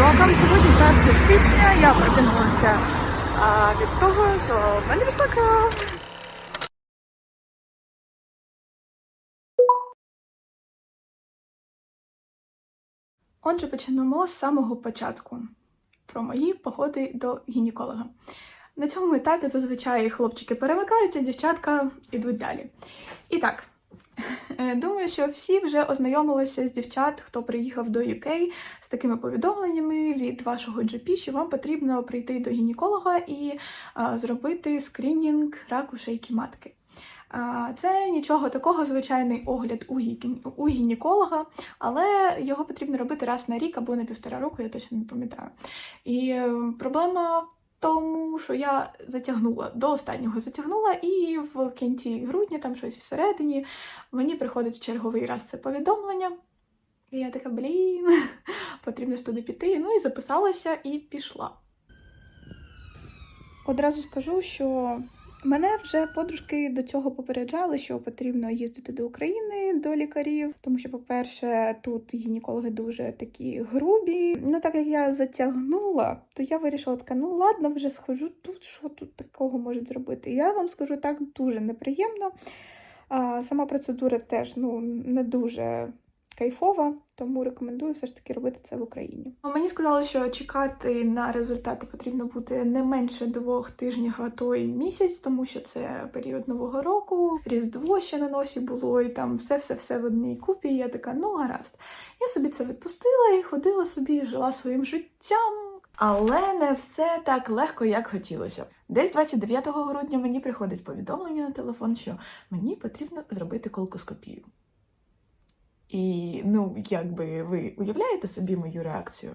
урокам. Сьогодні 1 січня. Я прокинулася від того, що в мене пішла кров. Отже, почнемо з самого початку про мої походи до гінеколога. На цьому етапі зазвичай хлопчики перемикаються, дівчатка йдуть далі. І так, думаю, що всі вже ознайомилися з дівчат, хто приїхав до UK з такими повідомленнями від вашого GP, що вам потрібно прийти до гінеколога і зробити скринінг раку шийки матки. Це нічого такого, звичайний огляд у, гі- у гінеколога, але його потрібно робити раз на рік або на півтора року, я точно не пам'ятаю. І е, проблема тому, що я затягнула до останнього затягнула, і в кінці грудня, там щось всередині, мені приходить в черговий раз це повідомлення. І я така, блін, потрібно ж туди піти. Ну і записалася і пішла. Одразу скажу, що мене вже подружки до цього попереджали, що потрібно їздити до України до лікарів, тому що, по-перше, тут гінекологи дуже такі грубі. Ну так як я затягнула, то я вирішила така, ну ладно, вже схожу тут, що тут такого можуть зробити. Я вам скажу так дуже неприємно. А, сама процедура теж ну не дуже кайфова, тому рекомендую все ж таки робити це в Україні. Мені сказали, що чекати на результати потрібно буде не менше двох тижнів, а то й місяць, тому що це період нового року, різдво ще на носі було, і там все, все, все в одній купі. І я така, ну гаразд. Я собі це відпустила і ходила собі, жила своїм життям. Але не все так легко, як хотілося. Десь 29 грудня мені приходить повідомлення на телефон, що мені потрібно зробити колкоскопію. І ну, якби ви уявляєте собі мою реакцію?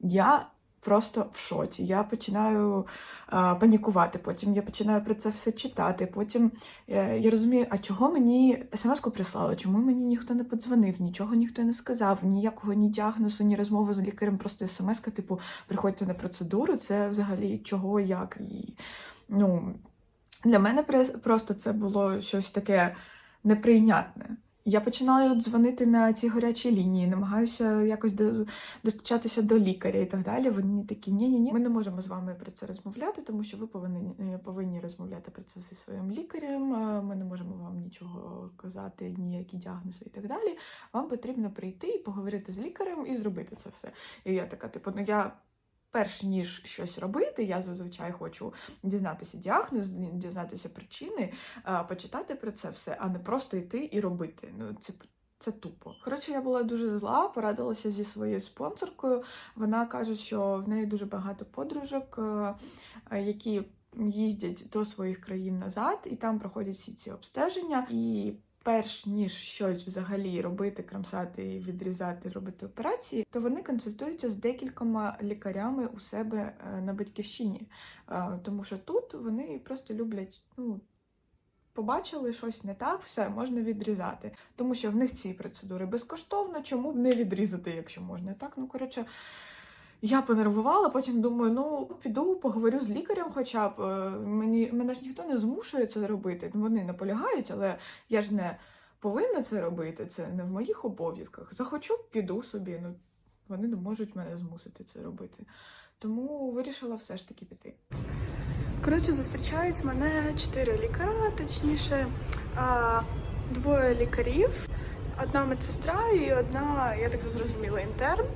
Я просто в шоці. Я починаю а, панікувати, потім я починаю про це все читати. Потім е, я розумію, а чого мені смс-ку прислали, чому мені ніхто не подзвонив, нічого ніхто не сказав, ніякого ні діагнозу, ні розмови з лікарем, просто смс-ка, типу, приходьте на процедуру. Це взагалі чого, як. І, ну, для мене просто це було щось таке неприйнятне. Я починаю дзвонити на ці гарячі лінії, намагаюся якось до- достучатися до лікаря і так далі. Вони такі, ні, ні, ні, ми не можемо з вами про це розмовляти, тому що ви повинні, е, повинні розмовляти про це зі своїм лікарем. Ми не можемо вам нічого казати, ніякі діагнози і так далі. Вам потрібно прийти і поговорити з лікарем і зробити це все. І я така, типу, ну я. Перш ніж щось робити, я зазвичай хочу дізнатися діагноз, дізнатися причини, почитати про це все, а не просто йти і робити. Ну, це, це тупо. Коротше, я була дуже зла, порадилася зі своєю спонсоркою. Вона каже, що в неї дуже багато подружок, е, е, які їздять до своїх країн назад, і там проходять всі ці обстеження. І перш ніж щось взагалі робити, крамсати, відрізати, робити операції, то вони консультуються з декількома лікарями у себе е, на батьківщині. Е, Тому що тут вони просто люблять, ну. Побачили щось не так, все можна відрізати, тому що в них ці процедури безкоштовно, чому б не відрізати, якщо можна. Так, ну коротше, я понервувала, потім думаю, ну піду поговорю з лікарем, хоча б е, мені мене ж ніхто не змушує це робити. Вони наполягають, але я ж не повинна це робити. Це не в моїх обов'язках. Захочу, піду собі. Ну вони не можуть мене змусити це робити. Тому вирішила все ж таки піти. Коротше, зустрічають мене чотири лікаря, точніше, двоє лікарів, одна медсестра і одна, я так зрозуміла, інтерн,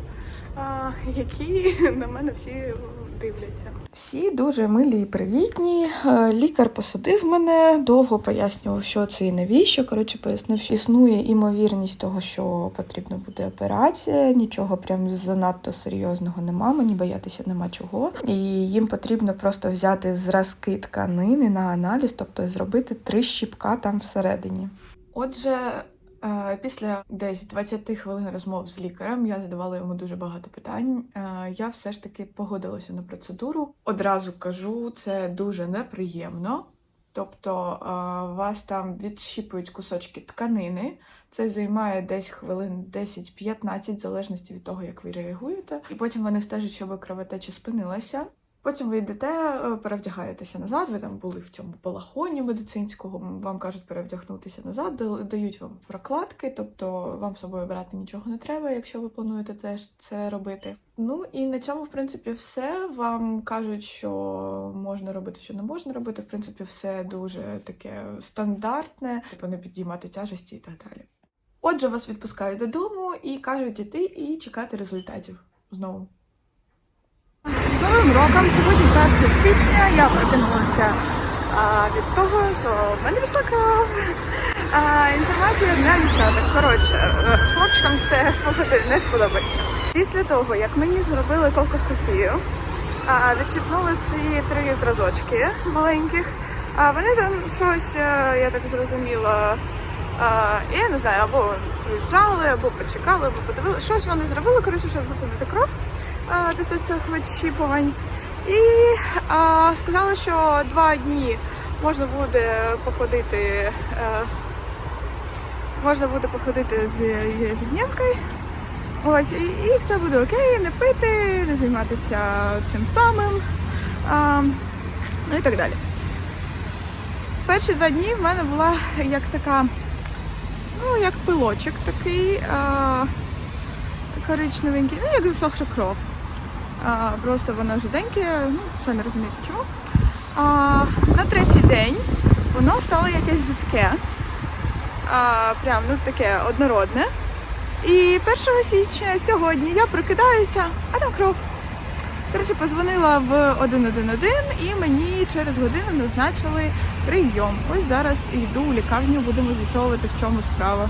які на мене всі дивляться. Всі дуже милі і привітні. Е, Лікар посадив мене, довго пояснював, що це і навіщо. Коротше, пояснив, що існує імовірність того, що потрібна буде операція. Нічого прям занадто серйозного нема. Мені боятися нема чого. І їм потрібно просто взяти зразки тканини на аналіз, тобто зробити три щіпка там всередині. Отже, після десь 20 хвилин розмов з лікарем я задавала йому дуже багато питань. Е, Я все ж таки погодилася на процедуру. Одразу кажу, це дуже неприємно. Тобто е, вас там відщіпують кусочки тканини. Це займає десь хвилин 10-15, в залежності від того, як ви реагуєте. І потім вони стежать, щоб кровотеча спинилася. Потім ви йдете, е, перевдягаєтеся назад. Ви там були в цьому балахоні медицинського. Вам кажуть перевдягнутися назад, дають вам прокладки, тобто вам з собою брати нічого не треба, якщо ви плануєте теж це робити. Ну і на цьому, в принципі, все. Вам кажуть, що можна робити, що не можна робити. В принципі, все дуже таке стандартне, типу не підіймати тяжесті і так далі. Отже, вас відпускають додому і кажуть іти і чекати результатів знову. З Новим роком сьогодні 1 січня я прокинулася від того, що в мене пішла кров. А, інформація для дівчаток. Коротше, е, хлопчикам це слухати не сподобається. Після того, як мені зробили колкоскопію, а, відщипнули ці три зразочки маленьких, а вони там щось, е, я так зрозуміла, я не знаю, або приїжджали, або почекали, або подивилися. Щось вони зробили, коротше, щоб зупинити кров а, після цих відщіпувань. І а, сказали, що два дні можна буде походити. Е, можна буде походити з ежедневкою. Ось, і, і все буде окей, не пити, не займатися цим самим. А, ну і так далі. Перші два дні в мене була як така, ну, як пилочок такий, а, коричневенький, ну, як засохша кров. Просто воно жиденьке, ну, самі розумієте чому. А, на третій день воно стало якесь жидке. А, прям ну, таке однородне. І 1 січня сьогодні я прокидаюся, а там кров. Коротше, позвонила в 111 і мені через годину назначили прийом. Ось зараз йду у лікарню, будемо з'ясовувати, в чому справа.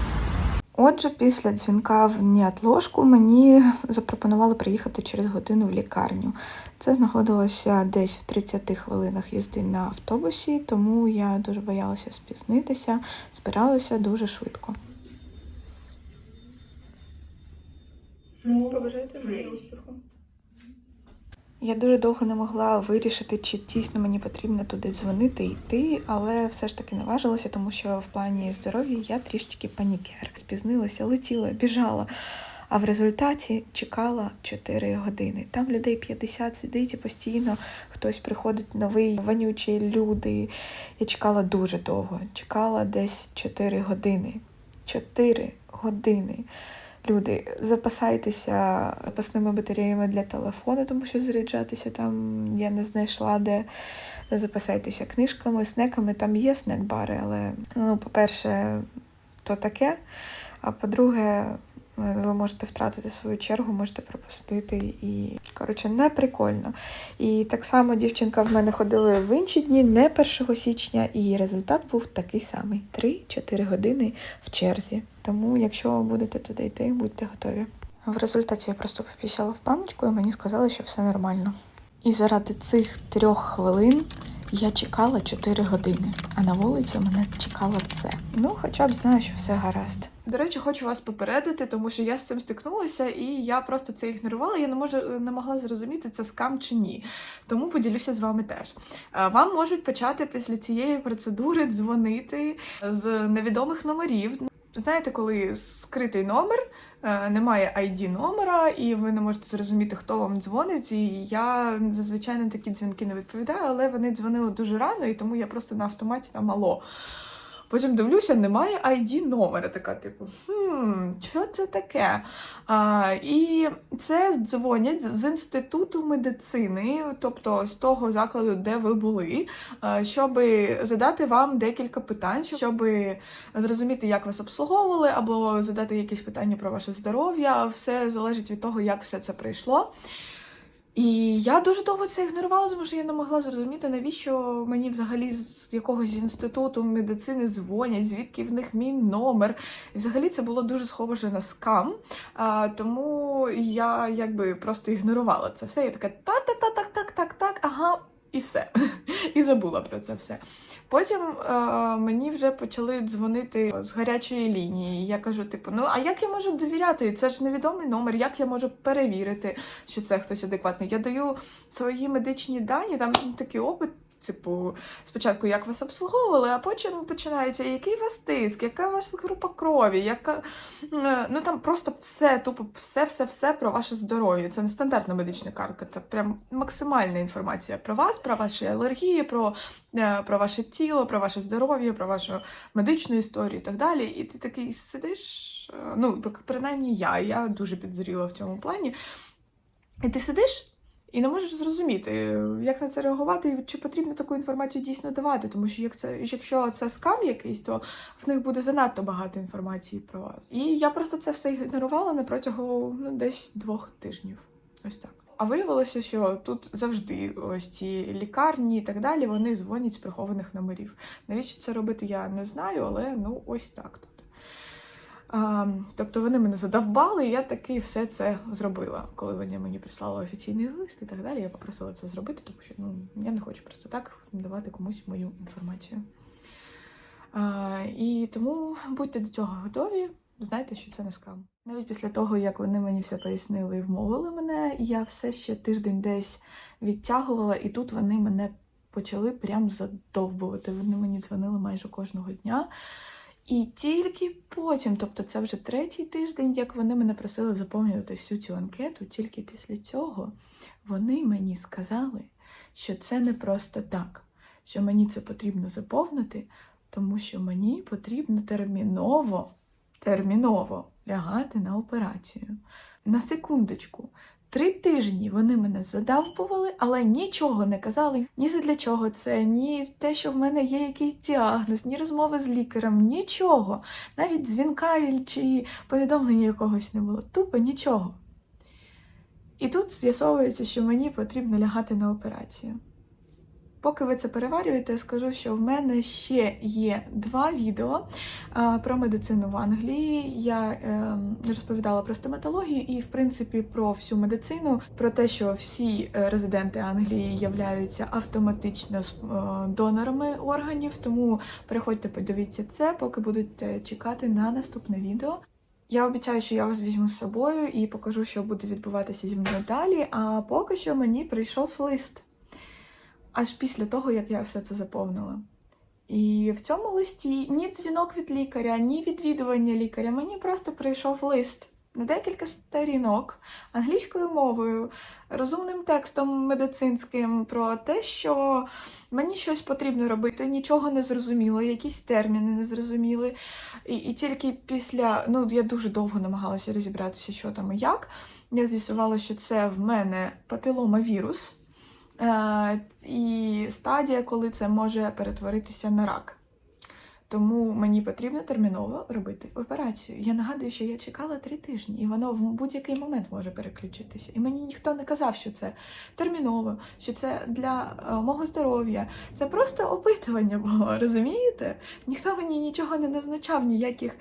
Отже, після дзвінка в неотложку мені запропонували приїхати через годину в лікарню. Це знаходилося десь в 30 хвилинах їзди на автобусі, тому я дуже боялася спізнитися, збиралася дуже швидко. Побажайте мені успіху. Я дуже довго не могла вирішити, чи дійсно мені потрібно туди дзвонити і йти, але все ж таки наважилася, тому що в плані здоров'я я трішечки панікер. Спізнилася, летіла, біжала. А в результаті чекала 4 години. Там людей 50 сидить і постійно хтось приходить новий, вонючі люди. Я чекала дуже довго. Чекала десь 4 години. 4 години. Люди, запасайтеся запасними батареями для телефону, тому що заряджатися там я не знайшла де. Запасайтеся книжками, снеками. Там є снек-бари, але ну, по-перше, то таке. А по-друге, ви можете втратити свою чергу, можете пропустити і коротше не прикольно. І так само дівчинка в мене ходила в інші дні, не 1 січня, і результат був такий самий: 3-4 години в черзі. Тому, якщо будете туди йти, будьте готові. В результаті я просто попісяла в паночку, і мені сказали, що все нормально. І заради цих трьох хвилин я чекала 4 години, а на вулиці мене чекало це. Ну, хоча б знаю, що все гаразд. До речі, хочу вас попередити, тому що я з цим стикнулася, і я просто це ігнорувала. Я не можу не могла зрозуміти, це скам чи ні. Тому поділюся з вами теж. Е, Вам можуть почати після цієї процедури дзвонити з невідомих номерів. Знаєте, коли скритий номер, е, немає ID номера, і ви не можете зрозуміти, хто вам дзвонить. І я зазвичай на такі дзвінки не відповідаю, але вони дзвонили дуже рано, і тому я просто на автоматі там алло. Потім дивлюся, немає ID номера. Така, типу, хм, що це таке? А, і це дзвонять з інституту медицини, тобто з того закладу, де ви були, щоб задати вам декілька питань, щоб зрозуміти, як вас обслуговували, або задати якісь питання про ваше здоров'я. Все залежить від того, як все це пройшло. І я дуже довго це ігнорувала, тому що я не могла зрозуміти, навіщо мені взагалі з якогось інституту медицини дзвонять, звідки в них мій номер. І взагалі це було дуже схоже на скам. А, тому я якби просто ігнорувала це все. Я така та-та-та, так, так, так, так, ага. І все. І забула про це все. Потім е, мені вже почали дзвонити з гарячої лінії. Я кажу, типу, ну а як я можу довіряти? Це ж невідомий номер, як я можу перевірити, що це хтось адекватний? Я даю свої медичні дані, там такий опит типу, спочатку як вас обслуговували, а потім починається, який у вас тиск, яка у вас група крові, яка. е, Ну там просто все, тупо все, все, все про ваше здоров'я. Це не стандартна медична картка, це прям максимальна інформація про вас, про ваші алергії, про, е, про ваше тіло, про ваше здоров'я, про вашу медичну історію і так далі. І ти такий сидиш, е, ну, принаймні я, я дуже підзріла в цьому плані. І ти сидиш і не можеш зрозуміти, як на це реагувати, і чи потрібно таку інформацію дійсно давати. Тому що як це, якщо це скам якийсь, то в них буде занадто багато інформації про вас. І я просто це все ігнорувала на протягом ну, десь двох тижнів. Ось так. А виявилося, що тут завжди ось ці лікарні і так далі, вони дзвонять з прихованих номерів. Навіщо це робити, я не знаю, але ну ось так тут. А, тобто вони мене задовбали, і я таки все це зробила. Коли вони мені прислали офіційний лист і так далі, я попросила це зробити, тому що ну, я не хочу просто так давати комусь мою інформацію. А, і тому будьте до цього готові, знайте, що це не скам. Навіть після того, як вони мені все пояснили і вмовили мене, я все ще тиждень десь відтягувала, і тут вони мене почали прям задовбувати. Вони мені дзвонили майже кожного дня. І тільки потім, тобто це вже третій тиждень, як вони мене просили заповнювати всю цю анкету, тільки після цього вони мені сказали, що це не просто так, що мені це потрібно заповнити, тому що мені потрібно терміново, терміново лягати на операцію. На секундочку. Три тижні вони мене задавбували, але нічого не казали ні за для чого це, ні те, що в мене є якийсь діагноз, ні розмови з лікарем, нічого. Навіть дзвінка чи повідомлення якогось не було. Тупо нічого. І тут з'ясовується, що мені потрібно лягати на операцію. Поки ви це переварюєте, скажу, що в мене ще є два відео а, про медицину в Англії. Я е, розповідала про стоматологію і, в принципі, про всю медицину, про те, що всі е, резиденти Англії являються автоматично е, донорами органів. Тому переходьте, подивіться це, поки будете чекати на наступне відео. Я обіцяю, що я вас візьму з собою і покажу, що буде відбуватися зі мною далі. А поки що мені прийшов лист аж після того, як я все це заповнила. І в цьому листі ні дзвінок від лікаря, ні відвідування лікаря. Мені просто прийшов лист на декілька сторінок англійською мовою, розумним текстом медицинським про те, що мені щось потрібно робити, нічого не зрозуміло, якісь терміни не зрозуміли. І, і тільки після, ну я дуже довго намагалася розібратися, що там і як. Я з'ясувала, що це в мене папіломавірус. Е, і стадія, коли це може перетворитися на рак. Тому мені потрібно терміново робити операцію. Я нагадую, що я чекала три тижні, і воно в будь-який момент може переключитися. І мені ніхто не казав, що це терміново, що це для е, мого здоров'я. Це просто опитування було, розумієте? Ніхто мені нічого не назначав, ніяких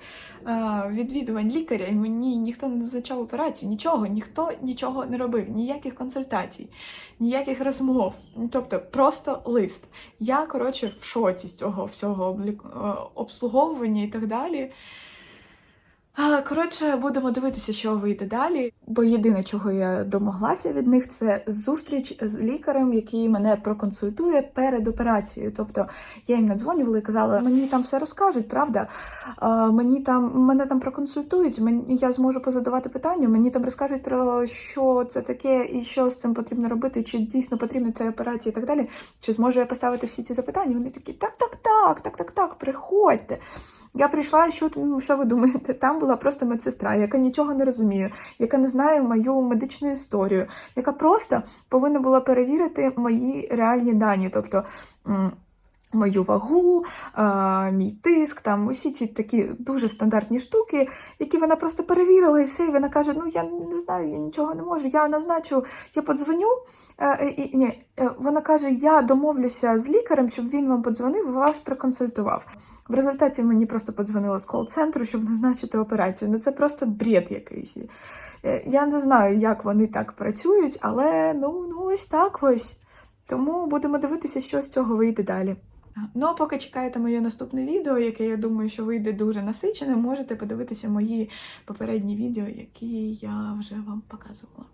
е, відвідувань лікаря, і мені ніхто не назначав операцію, нічого, ніхто нічого не робив, ніяких консультацій, ніяких розмов. Тобто просто лист. Я, коротше, в шоці з цього всього облік... е, обслуговування і так далі. Коротше, будемо дивитися, що вийде далі. Бо єдине, чого я домоглася від них, це зустріч з лікарем, який мене проконсультує перед операцією. Тобто я їм надзвонювала і казала, мені там все розкажуть, правда? Мені там мене там проконсультують, мені я зможу позадавати питання, мені там розкажуть про що це таке і що з цим потрібно робити, чи дійсно потрібна ця операція і так далі. Чи зможу я поставити всі ці запитання? Вони такі, так, так, так, так, так, так, приходьте. Я прийшла, і що, ну, що ви думаєте? Там була просто медсестра, яка нічого не розуміє, яка не знає мою медичну історію, яка просто повинна була перевірити мої реальні дані. Тобто. Мою вагу, а, мій тиск, там усі ці такі дуже стандартні штуки, які вона просто перевірила, і все. І вона каже: Ну я не знаю, я нічого не можу. Я назначу, я подзвоню. Е, і, ні, е, вона каже: Я домовлюся з лікарем, щоб він вам подзвонив і вас проконсультував. В результаті мені просто подзвонили з кол-центру, щоб назначити операцію. Ну це просто бред якийсь. Е, Я не знаю, як вони так працюють, але ну, ну ось так ось. Тому будемо дивитися, що з цього вийде далі. Ну, а поки чекаєте моє наступне відео, яке я думаю, що вийде дуже насичене, можете подивитися мої попередні відео, які я вже вам показувала.